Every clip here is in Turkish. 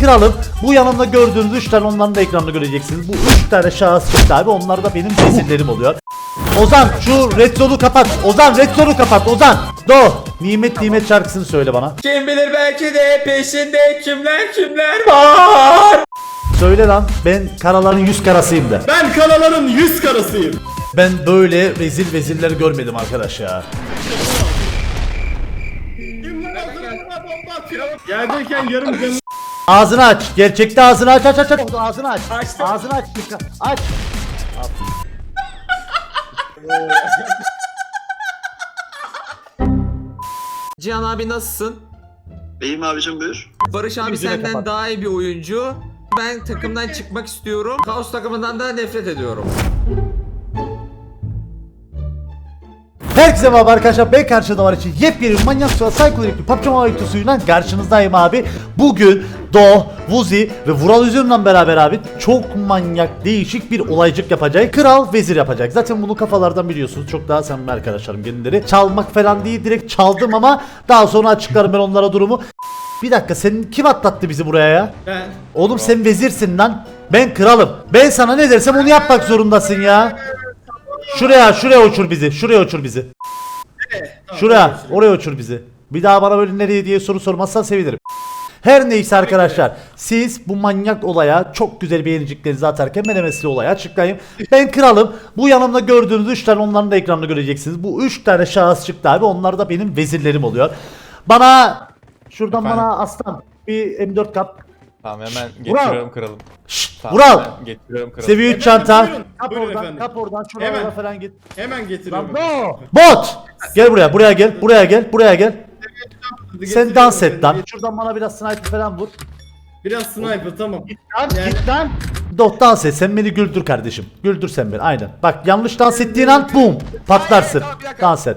kralım. Bu yanımda gördüğünüz 3 tane onların da ekranda göreceksiniz. Bu 3 tane şahıs çıktı abi. Onlar da benim vezirlerim oluyor. Ozan şu red zone'u kapat. Ozan red zone'u kapat. Ozan. Do. Nimet nimet şarkısını söyle bana. Kim bilir belki de peşinde kimler kimler var. Söyle lan. Ben karaların yüz karasıyım de. Ben karaların yüz karasıyım. Ben böyle rezil vezirler görmedim arkadaş ya. Yerdeyken yarım canım. Ağzını aç. Gerçekte ağzını aç aç aç aç. Ağzını aç. Açtım. Ağzını aç. Aç. Cihan abi nasılsın? İyiyim abicim buyur. Barış abi Yüzüne senden kapat. daha iyi bir oyuncu. Ben takımdan çıkmak istiyorum. Kaos takımından da nefret ediyorum. Herkese merhaba arkadaşlar ben karşıda var için yepyeni manyak suya psikodelik bir PUBG Mobile videosuyla karşınızdayım abi. Bugün Do, Vuzi ve Vural Üzüm'le beraber abi çok manyak değişik bir olaycık yapacak. Kral vezir yapacak. Zaten bunu kafalardan biliyorsunuz. Çok daha samimi arkadaşlarım kendileri. Çalmak falan değil direkt çaldım ama daha sonra açıklarım ben onlara durumu. Bir dakika senin kim atlattı bizi buraya ya? Ben. Oğlum sen vezirsin lan. Ben kralım. Ben sana ne dersem onu yapmak zorundasın ya. Şuraya, şuraya uçur bizi. Şuraya uçur bizi. Şuraya, oraya uçur bizi. Bir daha bana böyle nereye diye soru sormazsan sevinirim. Her neyse arkadaşlar siz bu manyak olaya çok güzel beğeniciklerinizi atarken ben hemen size olayı açıklayayım. Ben kralım. Bu yanımda gördüğünüz 3 tane onların da ekranda göreceksiniz. Bu 3 tane şahıs çıktı abi. Onlar da benim vezirlerim oluyor. Bana şuradan Efendim? bana aslan bir M4 kap. Tamam hemen Vural. getiriyorum kralım. Şşt, Tamam, Vural. hemen Getiriyorum kralım. Seviye 3 Efendim, çanta. buyurun. Kap Buyurun oradan, efendim. kap oradan şuralara Hemen. falan git. Hemen getiriyorum. Bot! Gel buraya, buraya gel, buraya gel, buraya gel. Sen dans et lan. Şuradan bana biraz sniper falan vur. Biraz sniper tamam. Lan Yani- git lan. Dot dans et, sen beni güldür kardeşim. Güldür sen beni, aynen. Bak yanlış dans ettiğin an boom patlarsın. Hayır, tamam, bir dakika. Dans et.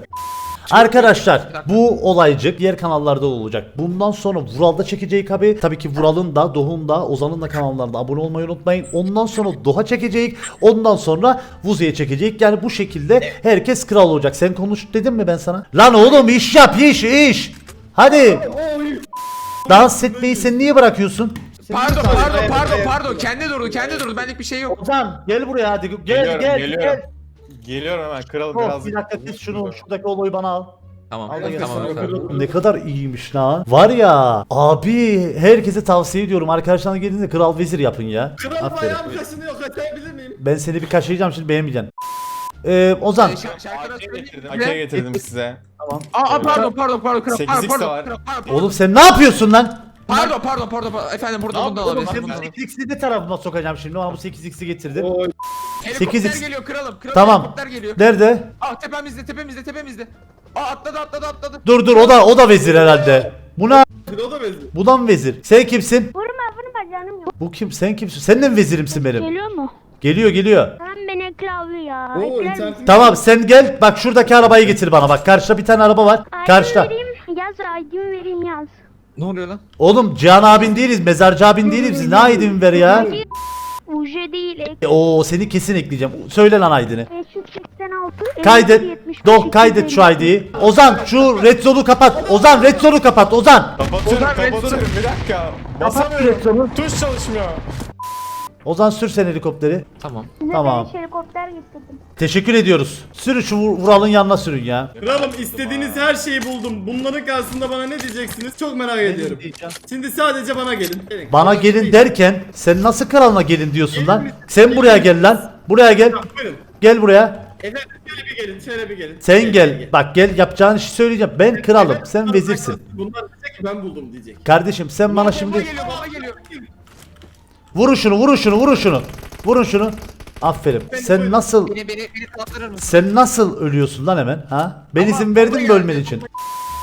Arkadaşlar bu olaycık diğer kanallarda da olacak. Bundan sonra Vural'da çekecek abi. Tabii ki Vural'ın da, Doğu'nun da, Ozan'ın da kanallarına abone olmayı unutmayın. Ondan sonra Doğa çekecek. Ondan sonra Vuzi'ye çekecek. Yani bu şekilde herkes kral olacak. Sen konuş dedim mi ben sana? Lan oğlum iş yap iş iş. Hadi. Dans etmeyi sen niye bırakıyorsun? Pardon pardon pardon pardon. Kendi durdu kendi durdu. Benlik bir şey yok. Ozan gel buraya hadi. Gel Geliyorum, gel geliyorum. gel. Geliyorum hemen kralım Oh, biraz. bir dakika kes şunu şuradaki olayı bana al. Tamam Al da tamam. Ne kadar iyiymiş lan. Var ya abi herkese tavsiye ediyorum arkadaşlarına geldiğinde kral vezir yapın ya. Kral Aferin. ayağım kaşınıyor kaçabilir miyim? Ben seni bir kaşıyacağım şimdi beğenmeyeceksin. Ee, Ozan Ee, şarkı- şarkıda Akiye söyleyeyim getirdim. mi? Akiye getirdim size. Aa aa, pardon pardon pardon kral. 8x Pardon de pardon var. kral, pardon. oğlum sen ne yapıyorsun lan? Pardon pardon pardon pardon. Efendim burada bundan Oğlum alabiliriz. sen bu bundan alabiliriz. 8x'i de tarafıma sokacağım şimdi ama bu 8x'i getirdim. Oy. Helikopter 8x. geliyor kralım. Kralım Tamam. helikopter geliyor. Nerede? Aa tepemizde tepemizde tepemizde. Aa atladı atladı atladı. Dur dur o da o da vezir herhalde. Bu ne? O da benziyor. Bu da mı vezir? Sen kimsin? Vurma vurma canım yok. Bu kim? Sen kimsin? Sen de mi vezirimsin benim? Geliyor mu? Geliyor geliyor. Sen beni klavye ya. Oo Ekler internetim. misin? Tamam sen gel bak şuradaki arabayı getir bana bak karşıda bir tane araba var ID karşıda. vereyim yaz ID vereyim yaz. Ne oluyor lan? Oğlum Cihan abin değiliz mezarcı abin değiliz biz ne aydın ver ya. UJ değil. ek- E, Oo seni kesin ekleyeceğim söyle lan aydını. 586 Kaydet 75, Doh kaydet şu 250. ID'yi. Ozan şu red zone'u kapat Ozan red zone'u kapat Ozan. Kapatıyorum Ozan, kapatıyorum bir dakika. Basamıyorum. Tuş çalışmıyor. Ozan sür sen helikopteri. Tamam. Size Tamam. helikopter getirdim. Teşekkür ediyoruz. Sürün şu Vur- Vural'ın yanına sürün ya. Kralım istediğiniz her şeyi buldum. Bunların karşısında bana ne diyeceksiniz? Çok merak ediyorum. Şimdi sadece bana gelin. Gelin. Bana Bana gelin derken sen nasıl kralına gelin diyorsun lan? Sen buraya gel lan. Buraya gel. Buyurun. Gel buraya. Efendim şöyle bir gelin, şöyle bir gelin. Sen gel. Bak gel yapacağın işi söyleyeceğim. Ben kralım. Sen vezirsin. Bunlar diyecek ki ben buldum diyecek. Kardeşim sen bana şimdi geliyor bomba geliyor. Vurun şunu vurun şunu vurun şunu. Vurun şunu. Aferin. Sen nasıl Beni beni beni kaldırır mısın? sen nasıl ölüyorsun lan hemen ha? Ben izin verdim bomba ölmen için?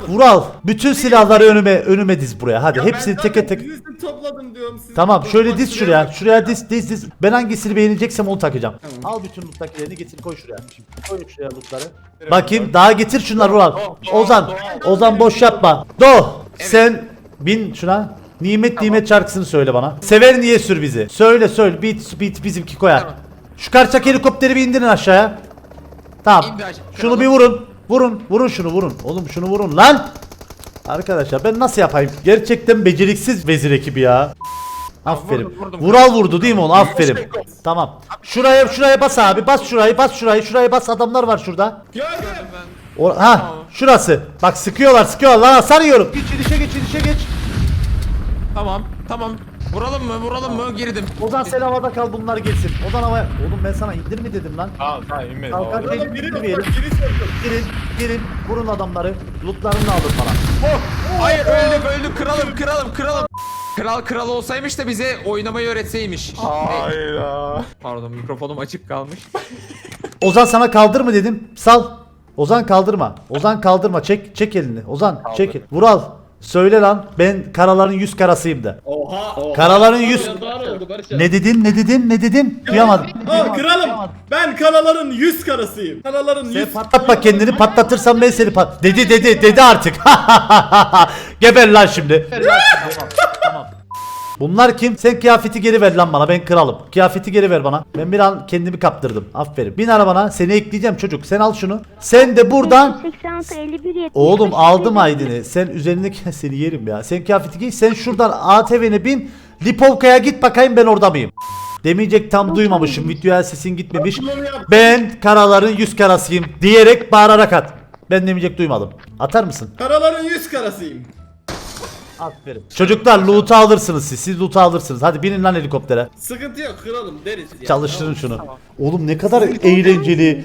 Vural bütün silahları önüme önüme diz buraya. Hadi hepsini Ben teke zaten tek. birisini topladım diyorum size. Tamam şöyle diz şuraya. Şuraya diz diz diz. Ben hangisini beğeneceksem onu takacağım. Al bütün loot'takilerini getir koy şuraya. Koy şuraya loot'ları. Bakayım daha getir şunları Vural. Ozan. Ozan boş yapma. Do. Sen bin şuna. Nimet nimet şarkısını söyle bana. Sever niye sür bizi? Söyle söyle. Bit bit bizimki koyar. Tamam. Şu karşıdaki helikopteri bir indirin aşağıya. Tamam. Aşağı. Şunu bir vurun. Vurun. Vurun şunu vurun. Oğlum şunu vurun lan. Arkadaşlar ben nasıl yapayım? Gerçekten beceriksiz vezir ekibi ya. Aferin. vurdum, vurdum. Vural vurdu değil mi onu? Aferin. Tamam. Şuraya şuraya bas abi. Bas şurayı, bas şurayı. Şuraya bas. Adamlar var şurada. Gördüm. O, ha, şurası. Bak sıkıyorlar, sıkıyorlar. Lan sarıyorum. Geç ilişe geç, ilişe geç. Tamam tamam. Vuralım mı vuralım mı girdim. Ozan sen havada kal bunlar geçsin. Ozan havaya. Oğlum ben sana indir mi dedim lan? Tamam tamam inmedim. Kalk, kalk. Tamam. Kralım biri Girmeyelim. bak biri söylüyor. Girin, girin. Vurun adamları. Lootlarını alın bana. Hayır öldük öldük kralım kralım kralım. Kral kral olsaymış da bize oynamayı öğretseymiş. Hayda. Pardon mikrofonum açık kalmış. Ozan sana kaldır mı dedim. Sal. Ozan kaldırma. Ozan kaldırma. Çek çek elini. Ozan çek. el- Vural söyle lan. Ben karaların yüz karasıyım de. Oha. oha. Karaların yüz. Ne dedin? Ne dedin? Ne dedin? Duyamadım. Aa kralım. Ben karaların yüz karasıyım. Karaların Sen yüz. patlatma kendini patlatırsam ben seni pat... Dedi dedi dedi artık. Geber lan şimdi. tamam, tamam. Bunlar kim? Sen kıyafeti geri ver lan bana ben kralım. Kıyafeti geri ver bana. Ben bir an kendimi kaptırdım. Aferin. Bin arabana seni ekleyeceğim çocuk. Sen al şunu. Sen de buradan 86 51 70. Oğlum aldım Aydın'ı. Sen üzerindeki seni yerim ya. Sen kıyafeti giy. Sen şuradan ATV'ne bin. Lipovka'ya git bakayım ben orada mıyım? Demeyecek tam duymamışım. Videoya sesin gitmemiş. Ben karaların yüz karasıyım diyerek bağırarak at. Ben demeyecek duymadım. Atar mısın? Karaların yüz karasıyım. Aferin. Çocuklar loot'u alırsınız siz. Siz loot'u alırsınız. Hadi binin lan helikoptere. Sıkıntı yok kralım deriz ya. Çalıştırın şunu. Oğlum ne kadar eğlenceli.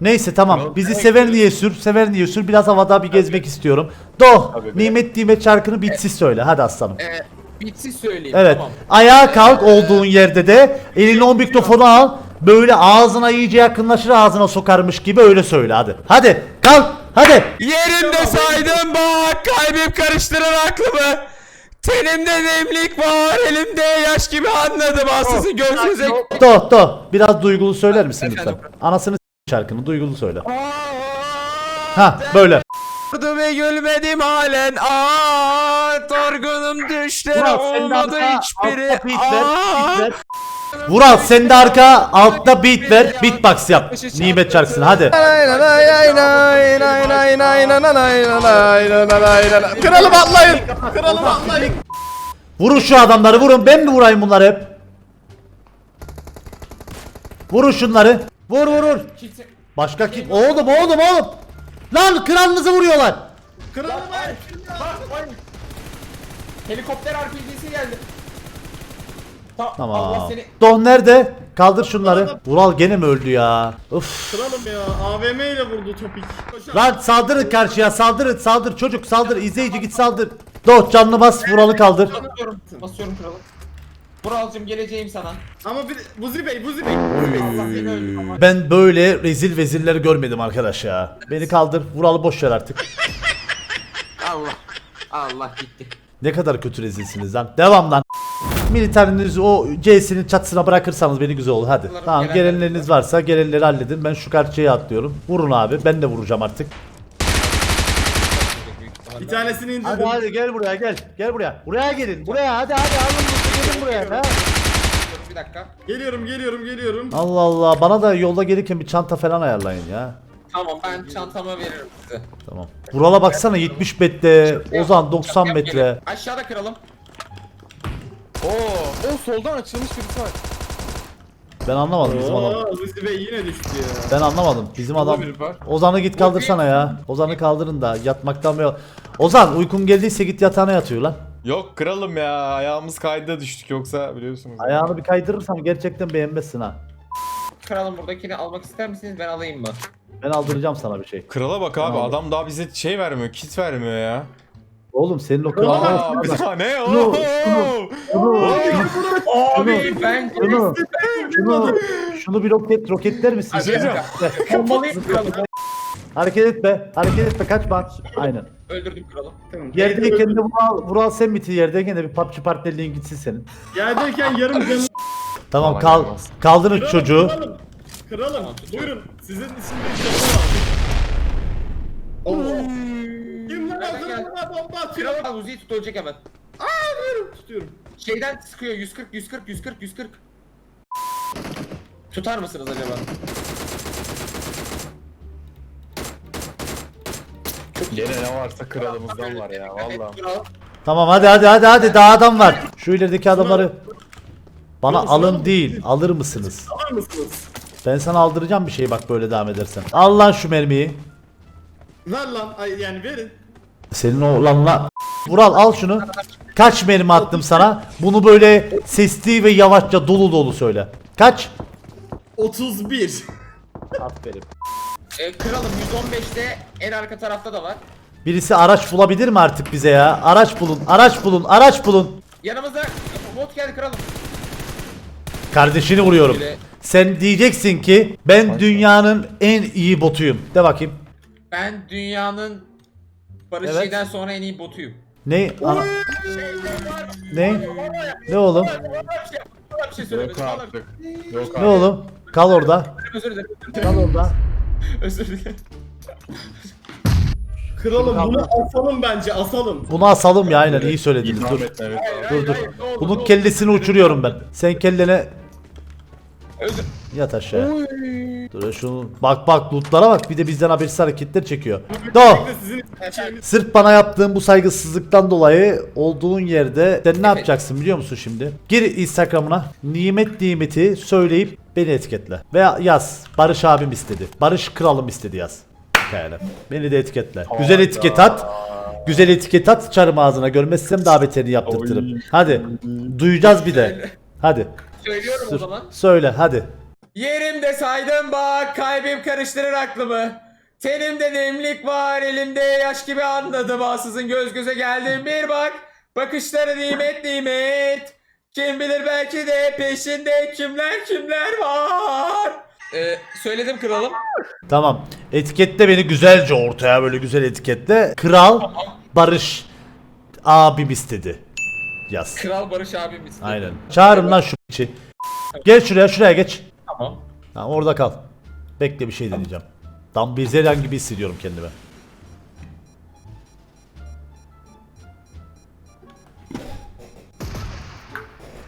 Neyse tamam. Bizi sever niye sür, sever niye sür. Biraz havada bir gezmek istiyorum. Do, Tabii nimet nimet şarkını bitsiz söyle. Hadi aslanım. Ee, bitsiz söyleyeyim Evet. tamam. Ayağa kalk olduğun yerde de eline o mikrofonu al. Böyle ağzına iyice yakınlaşır ağzına sokarmış gibi öyle söyle hadi. Hadi kalk hadi. Yerimde saydım bak kalbim karıştırır aklımı. Tenimde nemlik var elimde yaş gibi anladım ansızın gözünüze. Do do biraz duygulu söyler misin lütfen? Anasını s- şarkını duygulu söyle. Ha böyle. Vurdu ve gülmedim halen. Aa Torgunum düşleri olmadı hiçbiri. altta beat ver, aa. beat ver. Vural sen de arka altta beat ver beatbox yap. Nimet şarkısını hadi. Kralım atlayın. Kralım atlayın. Vurun şu adamları vurun. Ben mi vurayım bunları hep? Vurun şunları. Vur vur vur. Başka kim? Oğlum oğlum oğlum Lan kralınızı vuruyorlar. Kralım ay. Helikopter RPG'si geldi. Ta- Tamam. Allah seni Doh nerede? Kaldır şunları. Vural gene mi öldü ya? Uf. Kralım ya AVM ile vurdu topik. Lan saldırın karşıya saldırın saldır çocuk saldır izleyici git saldır. Doh canını bas Vural'ı kaldır. Basıyorum. Basıyorum kralım. Vuralcım geleceğim sana. Ama bir Buzi Bey Buzi Bey. Allah seni öldü. Ben böyle rezil vezirleri görmedim arkadaş ya Beni kaldır Vural'ı boş ver artık Allah. Allah gitti. Ne kadar kötü rezilsiniz lan. Devam lan. Militarinizi o C'sinin çatısına bırakırsanız beni güzel olur hadi. Bunların Tamam gelenleri- gelenleriniz varsa gelenleri halledin. Ben şu karşıya atlıyorum. Vurun abi. Ben de vuracağım artık. Bir tanesini indirdim. Hadi hadi gel buraya gel. Gel buraya. Buraya gelin. Buraya hadi hadi alın buraya. Ha? Bir dakika. Geliyorum geliyorum geliyorum. Allah Allah. Bana da yolda gelirken bir çanta falan ayarlayın ya. Tamam ben çantamı veririm size. Tamam. Vural'a baksana 70 metre. Ozan 90 Yap, metre. gelin. Aşağıda kralım. Oo, o soldan açılmış birisi var. Ben anlamadım bizim adam. Oo Buzi Bey yine düştü ya. Ben anlamadım. Bizim adam. biri var. Ozan'ı git kaldırsana ya. Ozan'ı kaldırın da yatmaktan bir... Ozan uykun geldiyse git yatağına yatıyor lan. Yok kralım ya ayağımız kaydı düştük yoksa biliyorsunuz. Ayağını bir kaydırırsam gerçekten beğenmezsin ha. Kralım buradakini almak ister misiniz ben alayım mı? Ben aldıracağım sana bir şey. Krala bak abi Tamam. adam daha bize şey vermiyor kit vermiyor ya. Oğlum senin o Aa, kralına... bir daha ne o? Şunu, Abi ben Şunu, şunu, şunu bir roket, roketler misin? şey diyeceğim. bombalıyım kralım. hareket etme, hareket etme, kaçma. Aynen. Öldürdüm kralım. Tamam. Yerdeyken de Vural, Vural sen bitir yerdeyken de bir PUBG partnerliğin gitsin senin. Yerdeyken yarım canım. Tamam kal, kaldırın Kralım, çocuğu. Kralım. Kralım buyurun sizin canım var. Oo. Kim lan ağzına bomba atıyor. Kralım Uzi'yi tut ölecek hemen. Tutuyorum. Şeyden sıkıyor 140 140 140 140. Tutar mısınız acaba? Gene ne varsa kralımızdan var ya valla. Tamam hadi hadi hadi hadi daha adam var. Şu ilerideki adamları bana alın değil alır mısınız? Var mısınız? Ben sana aldıracağım bir şey bak böyle devam edersen. Al lan şu mermiyi. Ver lan ay yani verin. Senin oğlanla. Vural al şunu. Kaç mermi attım sana? Bunu böyle sesli ve yavaşça dolu dolu söyle. Kaç? 31. Aferin. E, kralım 115'te en arka tarafta da var. Birisi araç bulabilir mi artık bize ya? Araç bulun, araç bulun, araç bulun. Yanımızda bot geldi kralım. Kardeşini vuruyorum. Öyle. Sen diyeceksin ki ben dünyanın en iyi botuyum. De bakayım. Ben dünyanın Barış Evet. Şey'den sonra en iyi botuyum. Ne? Ana- Ne? Ne oğlum? Bir şey söylemedim. Yok Vallahi artık. Yok Ne oğlum? Kal orada. özür dilerim. Kal orada. Özür dilerim. Kralım bunu asalım bence asalım. Bunu asalım ya aynen iyi söylediniz. Dur. Dur dur. Bunun kellesini uçuruyorum ben. Sen kellene Özür. Yat aşağıya. Dur şunu. Bak bak lootlara bak. Bir de bizden habersiz hareketler çekiyor. Do. Sizin şeyiniz. Sırf bana yaptığın bu saygısızlıktan dolayı olduğun yerde sen ne yapacaksın biliyor musun şimdi? Gir Instagram'ına nimet nimeti söyleyip beni etiketle. Veya yaz Barış abim istedi. Barış kralım istedi yaz. Yani beni de etiketle. Güzel etiket at. Güzel etiket at çarım ağzına görmezsem daha beterini yaptırtırım. Hadi. Duyacağız bir de. Hadi. Söylüyorum o zaman. Söyle hadi. Yerimde saydım bak kalbim karıştırır aklımı. Tenimde nemlik var elimde yaş gibi anladım ansızın göz göze geldim bir bak. Bakışları nimet nimet. Kim bilir belki de peşinde kimler kimler var. Ee, söyledim kralım. Tamam. Etiketle beni güzelce ortaya böyle güzel etiketle. Kral Barış abim istedi. Yaz. Kral Barış abim istedi. Aynen. Çağırın lan şu içi. Gel şuraya şuraya geç. Tamam. Ha, orada kal. Bekle bir şey deneyeceğim. Tam bir Zelen gibi hissediyorum kendimi.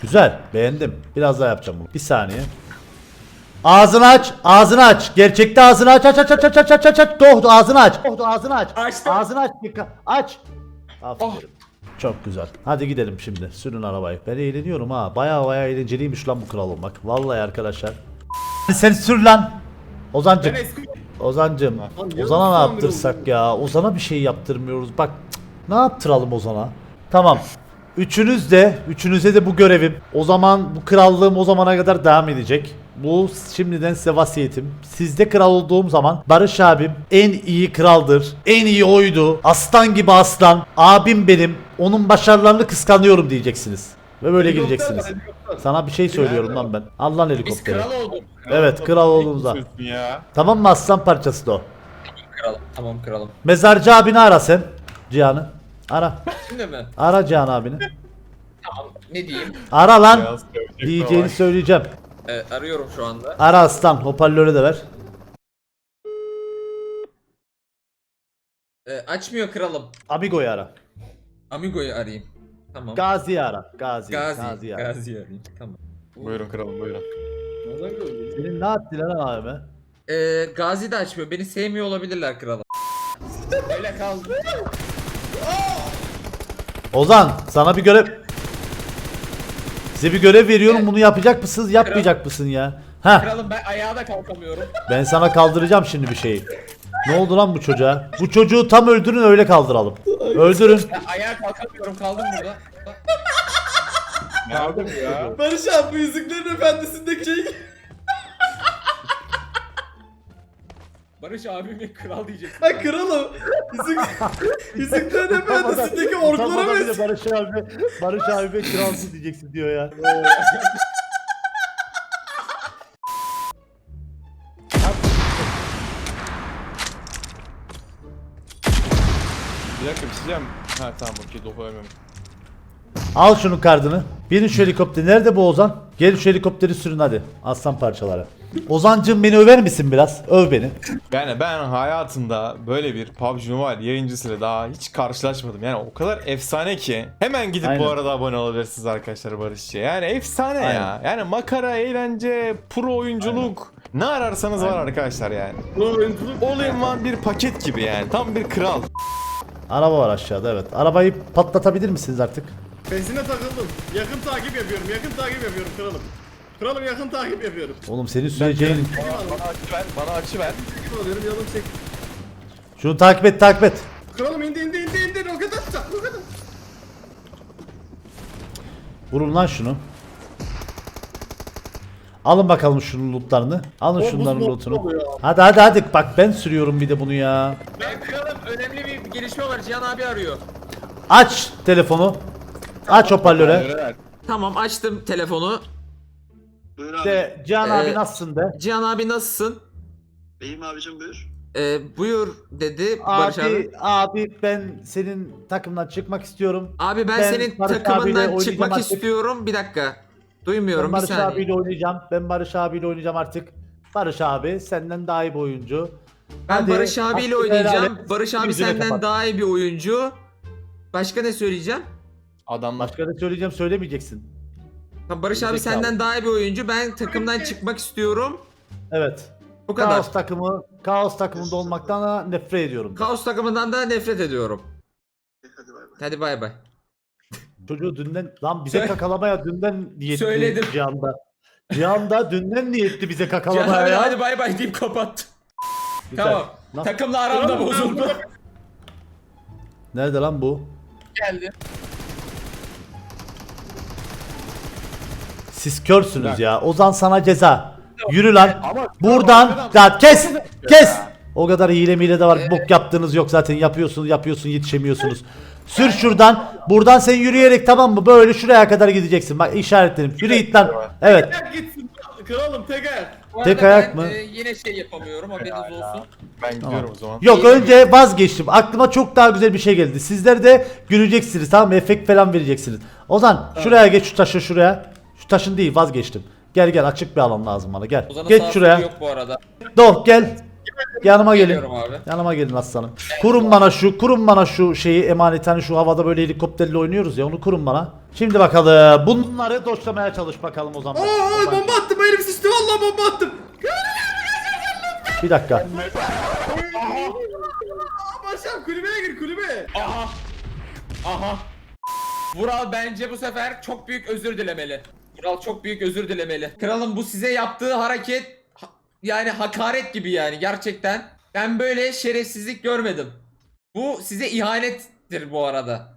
Güzel. Beğendim. Biraz daha yapacağım bunu. Bir saniye. Ağzını aç. Ağzını aç. Gerçekte ağzını aç. Aç aç aç aç aç aç aç aç. Doh ağzını aç. Doh ağzını aç. Açtım. Ağzını aç. Dikkat. Aç. Aferin. Çok güzel. Hadi gidelim şimdi. Sürün arabayı. Ben eğleniyorum ha. Baya baya eğlenceliymiş lan bu kral olmak. Vallahi arkadaşlar. Sen sür lan. Ozancım. Ben eski Ozancım. Lan Ozan'a ne yaptırsak ya? Ozan'a bir şey yaptırmıyoruz. Bak cık, ne yaptıralım Ozan'a? Tamam. Üçünüz de, üçünüze de bu görevim. O zaman bu krallığım o zamana kadar devam edecek. Bu şimdiden size vasiyetim. Sizde kral olduğum zaman Barış abim en iyi kraldır. En iyi oydu. Aslan gibi aslan. Abim benim. Onun başarılarını kıskanıyorum diyeceksiniz. Ve böyle gireceksiniz. Sana bir şey söylüyorum lan ben. Al lan Biz helikopteri. kral olduk. Evet kral olduğumuzda. Sözün ya. Tamam mı aslan parçası da o. Kralım. Tamam kralım. Mezarcı abini ara sen. Cihan'ı. Ara. Şimdi mi? Ara Cihan abini. Tamam. Ne diyeyim? Ara lan. Beyaz Diyeceğini söyleyeceğim. Ee, arıyorum şu anda. Ara aslan. Hoparlörü de ver. Ee, açmıyor kralım. Amigo'yu ara. Amigo'yu arayayım. Tamam. Gazi'yi ara. Gazi. Gazi. Gazi'yi ara. Arayayım. Tamam. Buyurun kralım buyurun. Senin ne yaptı lan abime? Ee, Gazi de açmıyor. Beni sevmiyor olabilirler kralım. Öyle kaldı. Ozan sana bir görev... Size bir görev veriyorum. Bunu yapacak mısınız? Yapmayacak mısın ya? Ha, Kralım ben ayağa da kalkamıyorum. ben sana kaldıracağım şimdi bir şeyi. Ne oldu lan bu çocuğa? Bu çocuğu tam öldürün öyle kaldıralım. Öldürün. Ben ayağa kalkamıyorum. Kaldım burada. Ne yaptın ya? Barış abi bu Yüzüklerin Efendisi'ndeki şey. Barış abime kral diyeceksin. Ha kralım. Yüzük... Yüzüklerin Efendisi'ndeki orklara Utanmadan bir de benziyor. Barış abi, Barış abi kralsın diyeceksin diyor ya. Diyeceğim. Ha tamam okey doku ölmemiş. Al şunun kardını. Binin şu helikopteri. Nerede bu Ozan? Gel şu helikopteri sürün hadi. Aslan parçaları. Ozancığım beni över misin biraz? Öv beni. Yani ben hayatımda böyle bir PUBG Mobile yayıncısıyla daha hiç karşılaşmadım. Yani o kadar efsane ki. Hemen gidip Aynen. bu arada abone olabilirsiniz arkadaşlar Barışçı'ya. Yani efsane ya. Aynen. Yani makara, eğlence, pro oyunculuk. Ne ararsanız var arkadaşlar yani. All in one bir paket gibi yani. Tam bir kral. Araba var aşağıda evet. Arabayı patlatabilir misiniz artık? Benzine takıldım. Yakın takip yapıyorum. Yakın takip yapıyorum kralım. Kralım yakın takip yapıyorum. Oğlum senin süreceğin... Bana açı ver, bana açı ver. Takip alıyorum yanım çek. Şunu takip et takip et. Kralım indi indi indi indi. Roket atacak roket at. Vurun lan şunu. Alın bakalım şunun lootlarını. Alın O şunların buz lootunu. oluyor. Hadi hadi hadi. Bak ben sürüyorum bir de bunu ya. Ben kralım önemli bir gelişme var. Cihan abi arıyor. Aç telefonu. Aç hoparlöre. Tamam açtım telefonu. Buyur abi. De Cihan Ee, abi nasılsın de. Cihan abi nasılsın? Beyim abicim buyur. Ee, buyur dedi Barış abi. Abi, abi ben senin takımdan çıkmak istiyorum. Abi ben, Ben senin Barış abiyle takımından çıkmak artık. istiyorum. Bir dakika. Ben Duymuyorum bir Barış saniye. abiyle oynayacağım. Ben Barış abiyle oynayacağım artık. Barış abi senden daha iyi bir oyuncu. Ben Hadi, Barış abiyle helal oynayacağım. et. Barış abi Yüzüne senden kapat. daha iyi bir oyuncu. Başka ne söyleyeceğim? Adamlar. Başka ne söyleyeceğim söylemeyeceksin. Ha, Barış abi Gerizekalı. senden daha iyi bir oyuncu. Ben takımdan çıkmak istiyorum. Evet. Bu kadar. Kaos takımı, kaos takımında olmaktan da nefret ediyorum. Kaos takımından da nefret ediyorum. Hadi bay bay. Çocuğu dünden lan bize Söyle- kakalamaya dünden niyetli Söyledim. Cihan'da. Cihan'da dünden niyetli bize Cihan kakalamaya abi ya. hadi bay bay deyip kapat. Güzel. Tamam. Nasıl- Takımla aramda bozuldu. Nerede lan bu? Geldi. Siz körsünüz ya. Ozan sana ceza. Yürü lan. Ama- Buradan ya kes. Kes. O kadar hile mile de var. Bok yaptığınız yok zaten. Yapıyorsunuz, yapıyorsun, yetişemiyorsunuz. Sür şuradan. Buradan sen yürüyerek tamam mı? Böyle şuraya kadar gideceksin. Bak işaretledim. Yürü git lan. Evet. Teker gitsin. Kralım teker. Bu Tek ayak ben, mı? e, yine şey yapamıyorum haberiniz olsun. Ben gidiyorum o zaman. Yok önce vazgeçtim. Aklıma çok daha güzel bir şey geldi. Sizler de göreceksiniz tamam mı? Efekt falan vereceksiniz. Ozan şuraya geç şu taşı şuraya. Şu taşın değil vazgeçtim. Gel gel açık bir alan lazım bana gel. Ozan'ın geç sağ şuraya. yok bu arada. Doh gel. Yanıma gelin. Geliyorum abi. Yanıma gelin aslanım. Kurun bana şu, kurun bana şu şeyi emanet hani şu havada böyle helikopterle oynuyoruz ya onu kurun bana. Şimdi bakalım. Bunları doşlamaya çalış bakalım o zaman. Oo oo, bomba attım elim sıçtı vallahi bomba attım. Bir dakika. Aa, Başak kulübeye gir kulübeye. Aha. Aha. Vural bence bu sefer çok büyük özür dilemeli. Vural çok büyük özür dilemeli. Kralım bu size yaptığı hareket ha- yani hakaret gibi yani gerçekten. Ben böyle şerefsizlik görmedim. Bu size ihanettir bu arada.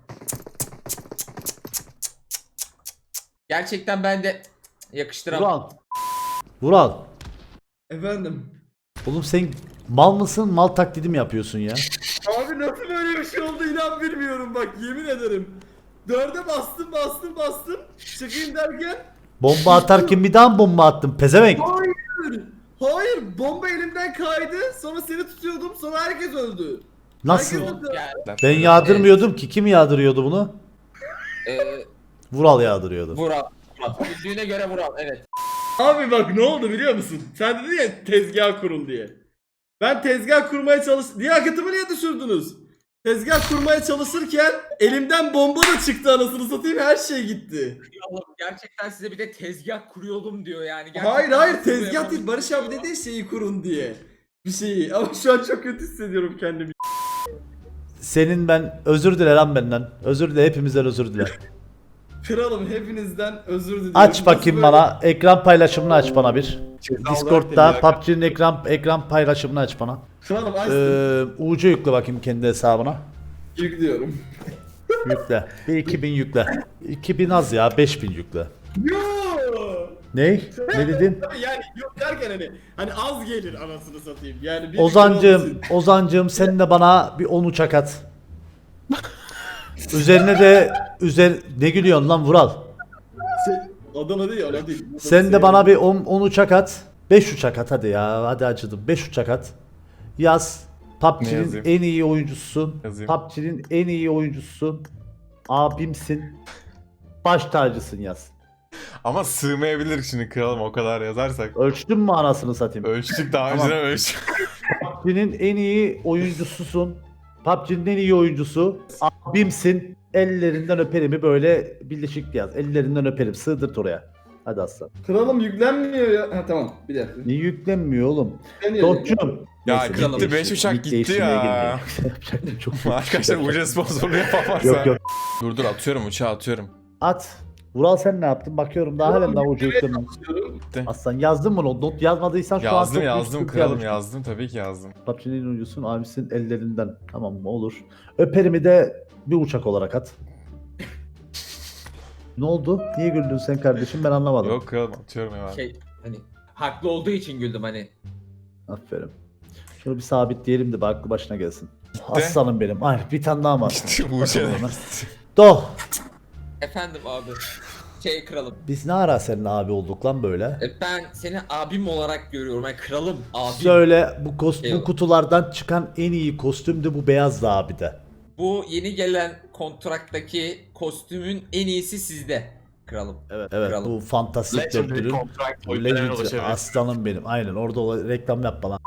Gerçekten ben de yakıştıramam. Vural. Vural. Efendim. Oğlum sen mal mısın? Mal taklidi mi yapıyorsun ya? Abi nasıl böyle bir şey oldu inan bilmiyorum bak yemin ederim. Dörde bastım bastım bastım. Çıkayım derken. Bomba atarken bir daha mı bomba attın? Pezevenk. Hayır. Hayır bomba elimden kaydı. Sonra seni tutuyordum sonra herkes öldü. Nasıl? Herkes öldü. Ben yağdırmıyordum ki. Kim yağdırıyordu bunu? e, Vural yağdırıyordu. Vural. Vural. Bildiğine göre Vural evet. Abi bak ne oldu biliyor musun? Sen dedin ya tezgah kurun diye. Ben tezgah kurmaya çalış... Liyakatımı niye düşürdünüz? Tezgah kurmaya çalışırken elimden bomba da çıktı anasını satayım her şey gitti. Oğlum gerçekten size bir de tezgah kuruyordum diyor yani. Gerçekten Hayır hayır nasıl tezgah değil Barış abi dedi ya şeyi kurun diye. Bir şeyi ama şu an çok kötü hissediyorum kendimi. Senin ben özür dile lan benden. Özür dile hepimizden özür dile. Kralım hepinizden özür diliyorum. Aç bakayım Nasıl bana. Ekran paylaşımını aç bana bir. Discord'da PUBG'nin ekran ekran paylaşımını aç bana. Kralım açtım. Ee, UC yükle bakayım kendi hesabına. Yüklüyorum. Yükle. Bir 2000 yükle. 2000 az ya 5000 yükle. Yo! Ne? Ne dedin? Tabii yani yok derken hani hani az gelir anasını satayım. Yani bir Ozancığım, Ozancığım sen de bana bir 10 uçak at. Üzerine de üzer ne gülüyorsun lan Vural? Şey, Adana değil Adana değil. Sen de bana bir 10 10 uçak at. 5 uçak at hadi ya. Hadi acıdım. 5 uçak at. Yaz. PUBG'nin en iyi oyuncususun. PUBG'nin en iyi oyuncususun. Abimsin. Baş tacısın yaz. Ama sığmayabilir şimdi kralım o kadar yazarsak. Ölçtün mü anasını satayım? Ölçtük daha Tamam. önceden ölçtük. PUBG'nin en iyi oyuncususun. PUBG'nin en iyi oyuncusu. Abimsin. Ellerinden öperimi böyle birleşik yaz. Ellerinden öperim. Sığdırt oraya. Hadi aslan. Kralım yüklenmiyor ya. Ha tamam bir dakika. Niye yüklenmiyor oğlum? Dokçum. Ya Neyse, gitti, lig beş değiştir- uçak lig gitti ya. çok Arkadaşlar UC sponsorluğu yapamazsa. Yok yok. Dur dur atıyorum uçağı atıyorum. At. Vural sen ne yaptın? Bakıyorum daha halen daha ucu yüklemem. Aslan yazdın mı? not? Not yazmadıysan şu an çok Yazdım büyük yazdım kralım yazmışsın. yazdım tabii ki yazdım. PUBG'nin oyuncusun abisinin ellerinden. Tamam mı? Olur. Öperimi de bir uçak olarak at. Ne oldu? Niye güldün sen kardeşim? Ben anlamadım. Yok kralım atıyorum hemen. Şey hani haklı olduğu için güldüm hani. Aferin. Şunu bir sabitleyelim de bir aklı başına gelsin. Aslanım benim. Ay bir tane daha mı? Gitti UC. Doh. Efendim abi. Şey kralım. Biz ne ara seninle abi olduk lan böyle? E, Ben seni abim olarak görüyorum. Yani kralım abim. Söyle bu kost bu kutulardan çıkan en iyi kostüm de bu beyazdı abi de. Bu yeni gelen kontraktaki kostümün en iyisi sizde. Kralım. Evet, evet Kralım. bu fantastik boyutlarına Legendary aslanım benim. Aynen orada o reklam yap bana.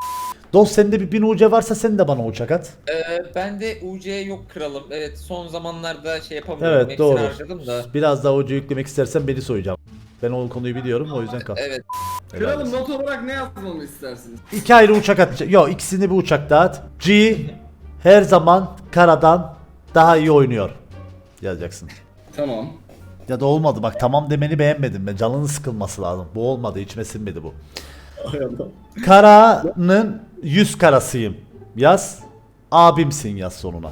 Dost sende bir bin uca varsa sen de bana uçak at. Ee, ben de UC yok kralım. Evet son zamanlarda şey yapamıyorum. Evet Hepsini doğru. harcadım da. Biraz daha uca yüklemek istersen beni soyacağım. Ben o konuyu biliyorum o yüzden kal. Evet. Helal Kralım olsun. not olarak ne yazmamı istersiniz? İki ayrı uçak atacak. Yok ikisini bir uçakta at. G her zaman karadan daha iyi oynuyor. Yazacaksın. Tamam. Ya da olmadı bak tamam demeni beğenmedim ben. Canının sıkılması lazım. Bu olmadı içime sinmedi bu. Karanın yüz karasıyım. Yaz. Abimsin yaz sonuna.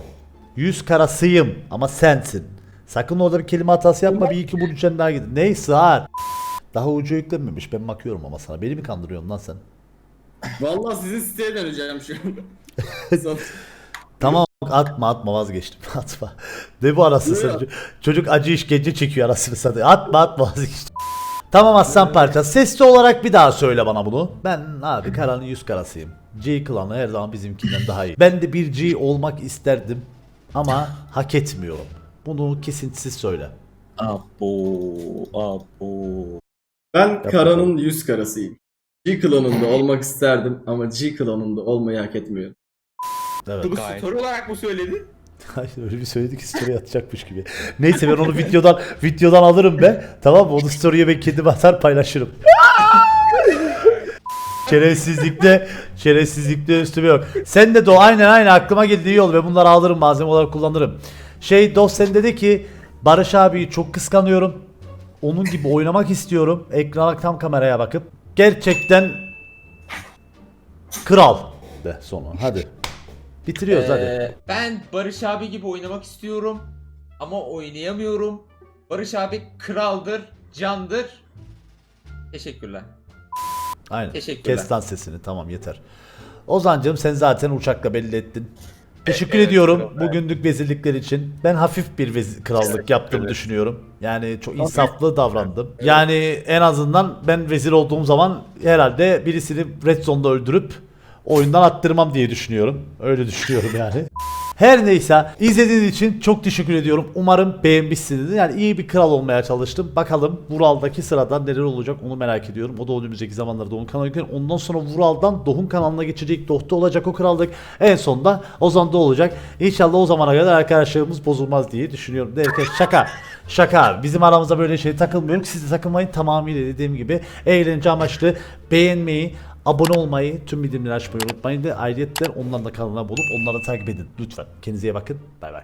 Yüz karasıyım ama sensin. Sakın orada bir kelime hatası yapma. Bir iki bulacağın daha gidin. Ney sığar. Daha ucu yüklenmemiş. Ben bakıyorum ama sana. Beni mi kandırıyorsun lan sen? Vallahi sizin siteye döneceğim şu an. Atma atma vazgeçtim. Atma. Ne bu arasını satayım. Çocuk acı işkence çekiyor arasını satayım. Atma atma vazgeçtim. Tamam aslan parça. Sesli olarak bir daha söyle bana bunu. Ben abi karanın yüz karasıyım. G klanı her zaman bizimkinden daha iyi. Ben de bir G olmak isterdim ama hak etmiyorum. Bunu kesintisiz söyle. Ben Kara'nın yüz karasıyım. G klanında olmak isterdim ama G klanında olmayı hak etmiyorum. Evet. Bu Gayet. story olarak mı söyledin? Hayır öyle bir söyledi ki story atacakmış gibi. Neyse ben onu videodan videodan alırım ben. Tamam mı? Onu story'e ben kendim atar paylaşırım. şerefsizlikte şerefsizlikte üstüme yok. Sen de do aynen aynen aklıma geldi iyi oldu. Ben bunları alırım malzeme olarak kullanırım. Şey dost sen dedi ki Barış abiyi çok kıskanıyorum. Onun gibi oynamak istiyorum. Ekrana tam kameraya bakıp. Gerçekten kral de sonra hadi. Bitiriyoruz hadi. Ee, ben Barış abi gibi oynamak istiyorum. Ama oynayamıyorum. Barış abi kraldır, candır. Teşekkürler. Aynen. Teşekkürler. Kes lan sesini tamam yeter. Ozancığım sen zaten uçakla belli ettin. Teşekkür ediyorum bugünlük vezirlikler için. Ben hafif bir vezi- krallık yaptığımı düşünüyorum. Yani çok insaflı davrandım. Yani en azından ben vezir olduğum zaman herhalde birisini Red Zone'da öldürüp oyundan attırmam diye düşünüyorum. Öyle düşünüyorum yani. Her neyse izlediğiniz için çok teşekkür ediyorum. Umarım beğenmişsinizdir. Yani iyi bir kral olmaya çalıştım. Bakalım Vural'daki sırada neler olacak onu merak ediyorum. O da önümüzdeki zamanlarda Doğun kanalına yüklenir. Ondan sonra Vural'dan Doğun kanalına geçecek. Dohta olacak o krallık. En sonunda Ozan'da olacak. İnşallah o zamana kadar arkadaşlarımız bozulmaz diye düşünüyorum. Derken şaka. Şaka. Bizim aramızda böyle şey takılmıyorum. Siz de takılmayın. Tamamıyla dediğim gibi eğlence amaçlı beğenmeyi, abone olmayı, tüm bildirimleri açmayı unutmayın. De ayrıyetten onların da kanalına bulup onları da takip edin. Lütfen. Kendinize iyi bakın. Bay bay.